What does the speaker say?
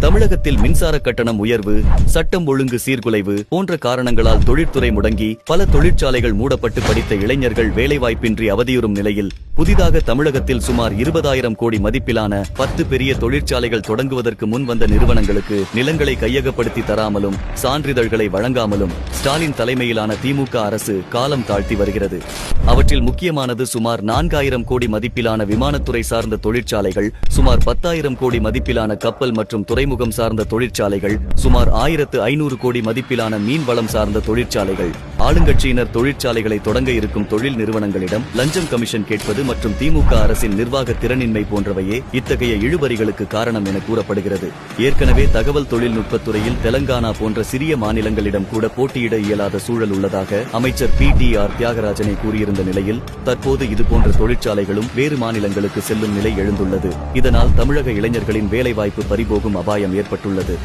தமிழகத்தில் மின்சார கட்டணம் உயர்வு சட்டம் ஒழுங்கு சீர்குலைவு போன்ற காரணங்களால் தொழிற்துறை முடங்கி பல தொழிற்சாலைகள் மூடப்பட்டு படித்த இளைஞர்கள் வேலைவாய்ப்பின்றி அவதியுறும் நிலையில் புதிதாக தமிழகத்தில் சுமார் இருபதாயிரம் கோடி மதிப்பிலான பத்து பெரிய தொழிற்சாலைகள் தொடங்குவதற்கு முன் வந்த நிறுவனங்களுக்கு நிலங்களை கையகப்படுத்தி தராமலும் சான்றிதழ்களை வழங்காமலும் ஸ்டாலின் தலைமையிலான திமுக அரசு காலம் தாழ்த்தி வருகிறது. அவற்றில் முக்கியமானது சுமார் நான்காயிரம் கோடி மதிப்பிலான விமானத்துறை சார்ந்த தொழிற்சாலைகள் சுமார் பத்தாயிரம் கோடி மதிப்பிலான கப்பல் மற்றும் துறைமுகம் சார்ந்த தொழிற்சாலைகள் சுமார் ஆயிரத்து ஐநூறு கோடி மதிப்பிலான மீன் வளம் சார்ந்த தொழிற்சாலைகள். ஆளுங்கட்சியினர் தொழிற்சாலைகளை தொடங்க இருக்கும் தொழில் நிறுவனங்களிடம் லஞ்சம் கமிஷன் கேட்பது மற்றும் திமுக அரசின் நிர்வாக திறனின்மை போன்றவையே இத்தகைய இழுபறிகளுக்கு காரணம் என கூறப்படுகிறது. ஏற்கனவே தகவல் தொழில்நுட்பத்துறையில் தெலங்கானா போன்ற சிறிய மாநிலங்களிடம் கூட போட்டியிட இயலாத சூழல் உள்ளதாக அமைச்சர் பி டி ஆர் தியாகராஜனை கூறியிருந்த நிலையில் தற்போது இதுபோன்ற தொழிற்சாலைகளும் வேறு மாநிலங்களுக்கு செல்லும் நிலை எழுந்துள்ளது. இதனால் தமிழக இளைஞர்களின் வேலைவாய்ப்பு பறிபோகும் அபாயம் ஏற்பட்டுள்ளது.